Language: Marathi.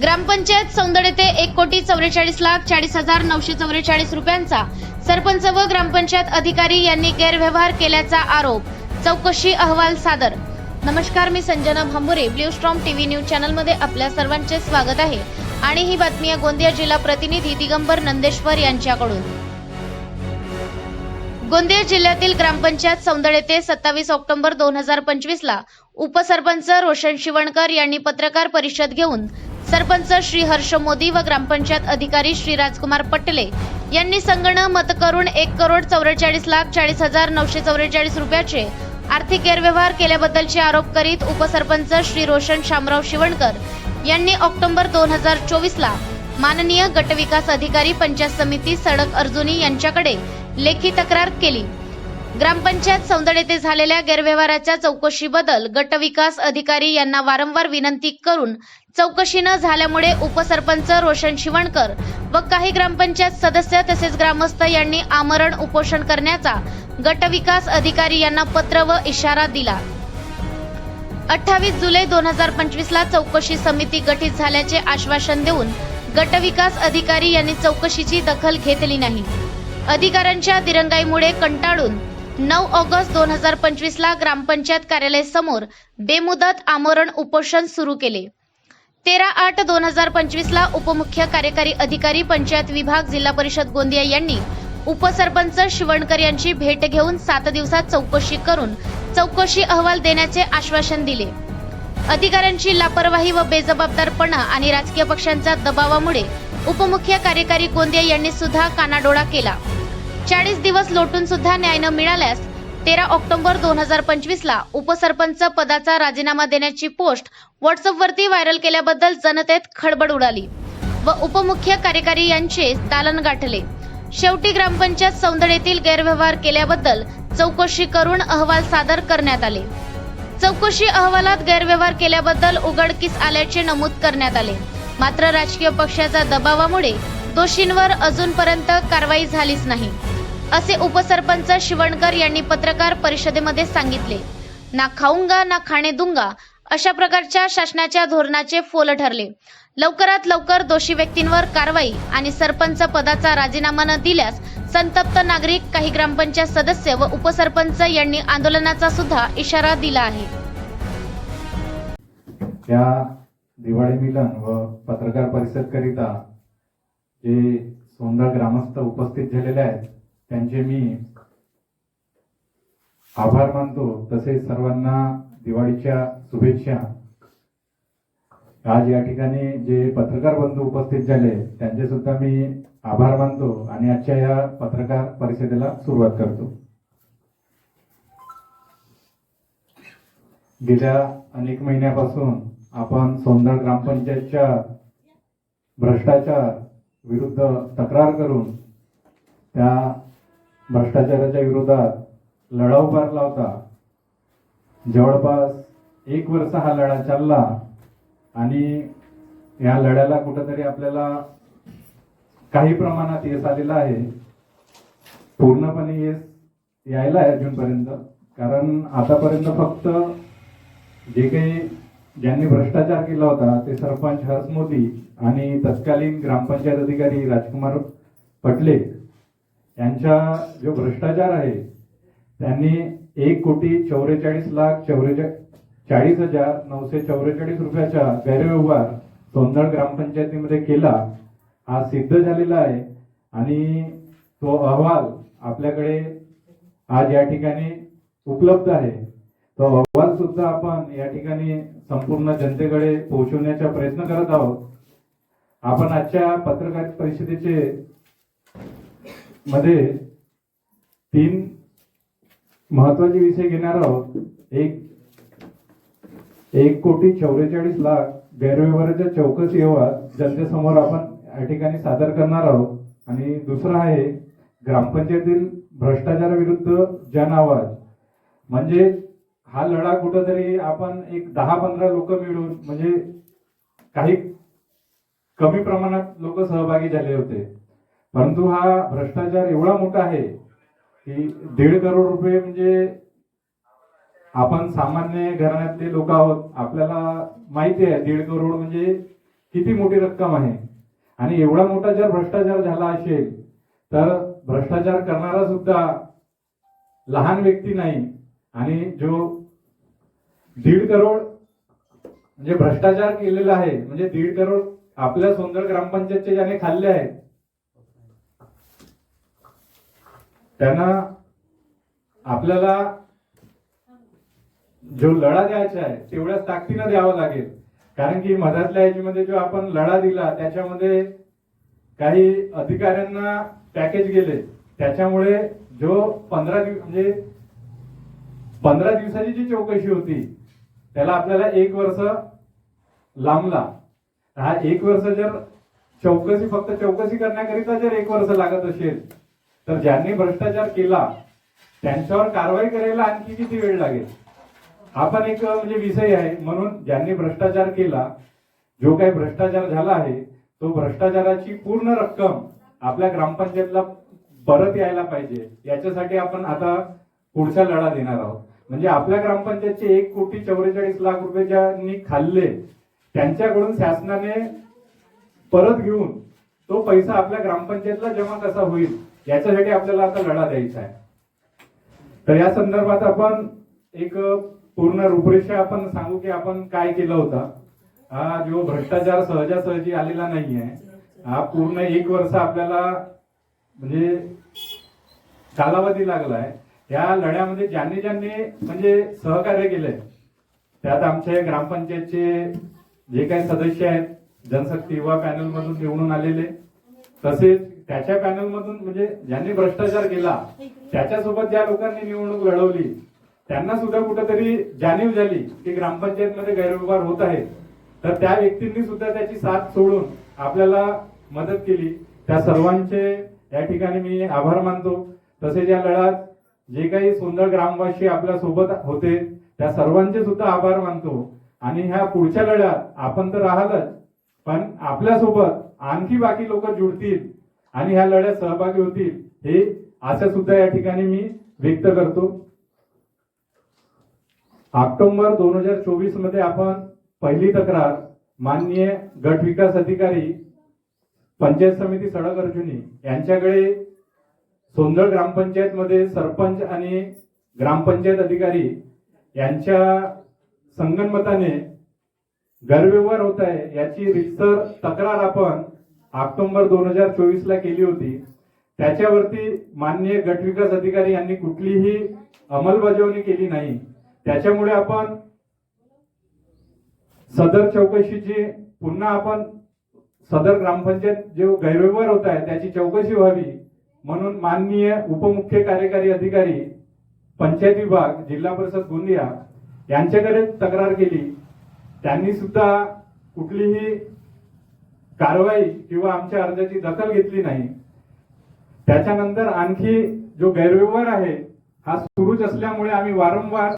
ग्रामपंचायत सौंदर्य ते एक कोटी चौवेचाळीस लाख चाळीस हजार नऊशे चौवेचाळीस रुपयांचा सरपंच व ग्रामपंचायत अधिकारी यांनी गैरव्यवहार केल्याचा आरोप. चौकशी अहवाल सादर. नमस्कार मी Sanjana Bhambure. Blue storm TV news चॅनलमध्ये आपल्या सर्वांचे स्वागत आहे. आणि ही बातमी आहे गोंदिया जिल्हा प्रतिनिधी दिगंबर नंदेश्वर यांच्याकडून. गोंदिया जिल्ह्यातील ग्रामपंचायत सौंदड ते सत्तावीस ऑक्टोबर दोन हजार पंचवीस ला उपसरपंच रोशन शिवणकर यांनी पत्रकार परिषद घेऊन सरपंच श्री हर्ष मोदी व ग्रामपंचायत अधिकारी श्री राजकुमार पटले यांनी संगणक मत करून एक करोड चौवेचाळीस लाख चाळीस हजार नऊशे चौवेचाळीस रुपयाचे आर्थिक गैरव्यवहार केल्याबद्दलचे आरोप करीत उपसरपंच श्री रोशन शामराव शिवणकर यांनी ऑक्टोबर दोन हजार चोवीसला माननीय गटविकास अधिकारी पंचायत समिती सडक अर्जुनी यांच्याकडे लेखी तक्रार केली. ग्रामपंचायत सौंदड येथे झालेल्या गैरव्यवहाराच्या चौकशीबद्दल गटविकास अधिकारी यांना वारंवार विनंती करून चौकशी न झाल्यामुळे उपसरपंच रोशन शिवणकर व काही ग्रामपंचायत सदस्य तसेच ग्रामस्थ यांनी आमरण उपोषण करण्याचा गटविकास अधिकारी यांना पत्र व इशारा दिला. अठ्ठावीस जुलै दोन हजार पंचवीस ला चौकशी समिती गठीत झाल्याचे आश्वासन देऊन गटविकास अधिकारी यांनी चौकशीची दखल घेतली नाही. अधिकाऱ्यांच्या दिरंगाईमुळे कंटाळून नऊ ऑगस्ट दोन हजार पंचवीस ला ग्रामपंचायत कार्यालय समोर बेमुदत आमरण उपोषण सुरू केले. तेरा आठ दोन हजार पंचवीस ला उपमुख्य कार्यकारी अधिकारी पंचायत विभाग जिल्हा परिषद गोंदिया यांनी उपसरपंच शिवणकर यांची भेट घेऊन सात दिवसात चौकशी करून चौकशी अहवाल देण्याचे आश्वासन दिले. अधिकाऱ्यांची लापरवाही व बेजबाबदारपणा आणि राजकीय पक्षांच्या दबावामुळे उपमुख्य कार्यकारी गोंदिया यांनी सुद्धा कानाडोळा केला. चाळीस दिवस लोटून सुद्धा न्याय न मिळाल्यास तेरा ऑक्टोबर दोन हजार पंचवीस ला उपसरपंच पदाचा राजीनामा देण्याची पोस्ट व्हॉट्सअपवरती व्हायरल केल्याबद्दल जनतेत खळबळ उडाली व उपमुख्य कार्यकारी यांचे दालन गाठले. शेवटी ग्रामपंचायत सौंदड गैरव्यवहार केल्याबद्दल चौकशी करून अहवाल सादर करण्यात आले. चौकशी अहवालात गैरव्यवहार केल्याबद्दल उघडकीस आल्याचे नमूद करण्यात आले. मात्र राजकीय पक्षाच्या दबावामुळे दोषींवर अजूनपर्यंत कारवाई झालीच नाही. असे उपसरपंच शिवणकर यांनी पत्रकार परिषदेमध्ये सांगितले. ना खाऊंगा ना खाणे दुंगा अशा प्रकारच्या शासनाच्या धोरणाचे फोल ठरले. लवकरात लवकर दोषी व्यक्तींवर कारवाई आणि सरपंच पदाचा राजीनामा न दिल्यास संतप्त नागरिक काही ग्रामपंचायत सदस्य व उपसरपंच यांनी आंदोलनाचा सुद्धा इशारा दिला आहे. त्या दिवाळी मिलन व पत्रकार परिषद करिता जे सोंदा ग्रामस्थ उपस्थित झालेले आहेत त्यांचे मी आभार मानतो. तसेच सर्वांना दिवाळीच्या शुभेच्छा. आज या ठिकाणी जे पत्रकार बंधू उपस्थित झाले त्यांचे सुद्धा मी आभार मानतो आणि आजच्या या पत्रकार परिषदेला सुरुवात करतो. गेल्या अनेक महिन्यापासून आपण सौंदळ ग्रामपंचायतच्या भ्रष्टाचार विरुद्ध तक्रार करून त्या भ्रष्टाचाराच्या विरोधात लढा उभारला होता जवळपास एक वर्ष हा लढा चालला आणि या लढ्याला कुठंतरी आपल्याला काही प्रमाणात यश आलेलं आहे. पूर्णपणे यश यायला आहे अजूनपर्यंत. कारण आतापर्यंत फक्त जे काही ज्यांनी भ्रष्टाचार केला होता ते सरपंच हर्ष मोदी आणि तत्कालीन ग्रामपंचायत अधिकारी राजकुमार पटले यांच्या जो भ्रष्टाचार आहे त्यांनी एक कोटी चौवेचाळीस लाख चौवेचाळीस चाळीस हजार नऊशे चौवेचाळीस रुपयाचा गैरव्यवहार सोंदळ ग्रामपंचायतीमध्ये केला. हा सिद्ध झालेला आहे आणि तो अहवाल आपल्याकडे आज या ठिकाणी उपलब्ध आहे. तो अहवाल सुद्धा आपण या ठिकाणी संपूर्ण जनतेकडे पोहोचवण्याचा प्रयत्न करत आहोत. आपण आजच्या पत्रकार परिषदेचे मध्ये तीन महत्त्वाचे विषय घेणार आहोत. एक एक कोटी चौवेचाळीस लाख गैरव्यवहाराच्या चौकशी अहवाल जनतेसमोर आपण या ठिकाणी सादर करणार आहोत. आणि दुसरा आहे ग्रामपंचायतील भ्रष्टाचाराविरुद्ध जन आवाज. म्हणजे हा लढा कुठंतरी आपण एक दहा पंधरा लोक मिळून म्हणजे काही कमी प्रमाणात लोक सहभागी झाले होते. परंतु हा भ्रष्टाचार एवढा मोठा आहे की दीड करोड रुपये म्हणजे आपण सामान्य घराण्यातले लोक आहोत आपल्याला माहिती आहे दीड करोड म्हणजे किती मोठी रक्कम आहे. आणि एवढा मोठा जर भ्रष्टाचार झाला असेल तर भ्रष्टाचार करणारा सुद्धा लहान व्यक्ती नाही. आणि जो दीड करोड म्हणजे भ्रष्टाचार केलेला आहे म्हणजे दीड करोड आपल्या सोंदळ ग्रामपंचायतचे ज्याने खाल्ले आहेत त्यांना आपल्याला जो लढा द्यायचा आहे तेवढ्याच ताकदीनं द्यावा लागेल. कारण की मधातल्या याच्यामध्ये जो आपण लढा दिला त्याच्यामध्ये काही अधिकाऱ्यांना पॅकेज गेले. त्याच्यामुळे जो पंधरा दिवस म्हणजे पंधरा दिवसाची जी चौकशी होती त्याला आपल्याला एक वर्ष लांबला. हा एक वर्ष जर चौकशी फक्त चौकशी करण्याकरिता जर एक वर्ष लागत असेल तर ज्यांनी भ्रष्टाचार केला त्यांच्यावर कारवाई करायला आणखी किती वेळ लागेल? हा पण एक म्हणजे विषय आहे. म्हणून ज्यांनी भ्रष्टाचार केला जो काही भ्रष्टाचार झाला आहे तो भ्रष्टाचाराची पूर्ण रक्कम आपल्या ग्रामपंचायतला परत यायला पाहिजे. याच्यासाठी आपण आता पुढचा लढा देणार आहोत. म्हणजे आपल्या ग्रामपंचायतचे एक कोटी चौवेचाळीस लाख रुपये ज्यांनी खाल्ले त्यांच्याकडून शासनाने परत घेऊन तो पैसा आपल्या ग्रामपंचायतला जमा कसा होईल याच्यासाठी आपल्याला आता लढा द्यायचा आहे. तर या संदर्भात आपण एक पूर्ण रूपरेषा आपण सांगू की आपण काय केलं होतं. हा जो भ्रष्टाचार सहजासहजी आलेला नाहीये हा पूर्ण एक वर्ष आपल्याला म्हणजे कालावधी लागलाय. या लढ्यामध्ये ज्यांनी ज्यांनी म्हणजे सहकार्य केलंय त्यात आमचे ग्रामपंचायतचे जे काही सदस्य आहेत जनशक्ती युवा पॅनल मधून निवडून आलेले तसेच त्याच्या पॅनल मधून म्हणजे ज्यांनी भ्रष्टाचार केला त्याच्यासोबत ज्या लोकांनी निवडणूक लढवली त्यांना सुद्धा कुठेतरी जाणीव झाली की ग्रामपंचायत मध्ये गैरव्यवहार होत आहे तर त्या व्यक्तींनी सुद्धा त्याची साथ सोडून आपल्याला मदत केली. त्या सर्वांचे या ठिकाणी मी आभार मानतो. तसेच या लढ्यात जे काही सुंदर ग्रामवासी आपल्यासोबत होते त्या सर्वांचे सुद्धा आभार मानतो. आणि ह्या पुढच्या लढ्यात आपण तर राहालच. पण आपल्यासोबत आणखी बाकी लोक जुडतील आणि ह्या लढ्यात सहभागी होतील हे आशा सुद्धा या ठिकाणी मी व्यक्त करतो. ऑक्टोबर दोन हजार चोवीसमध्ये आपण पहिली तक्रार माननीय गट विकास अधिकारी पंचायत समिती सडक अर्जुनी यांच्याकडे सोंदळ ग्रामपंचायत मध्ये सरपंच आणि ग्रामपंचायत अधिकारी यांच्या संगणमताने गैरव्यवहार होत आहे. याची रितसर तक्रार आपण ऑक्टोबर दोन हजार चोवीस ला केली होती. त्याच्यावरती माननीय गट विकास अधिकारी यांनी कुठलीही अंमलबजावणी केली नाही. त्याच्यामुळे आपण सदर चौकशीची पुन्हा आपण सदर ग्रामपंचायत जे गैरव्यवहार होत आहे त्याची चौकशी व्हावी म्हणून माननीय उपमुख्य कार्यकारी अधिकारी पंचायत विभाग जिल्हा परिषद गोंदिया यांच्याकडे तक्रार केली. त्यांनी सुद्धा कुठलीही कारवाई किंवा आमच्या अर्जाची दखल घेतली नाही. त्याच्यानंतर आणखी जो गैरव्यवहार आहे हा सुरूच असल्यामुळे आम्ही वारंवार